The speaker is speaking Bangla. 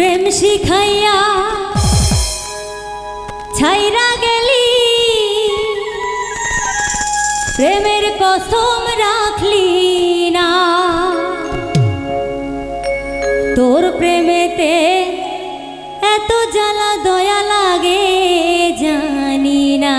প্রেম শিখাইয়া ছাইরা গেলি। প্রেমের কসম রাখলি না। তোর প্রেমেতে এত জ্বালা দয়া লাগে জানি না।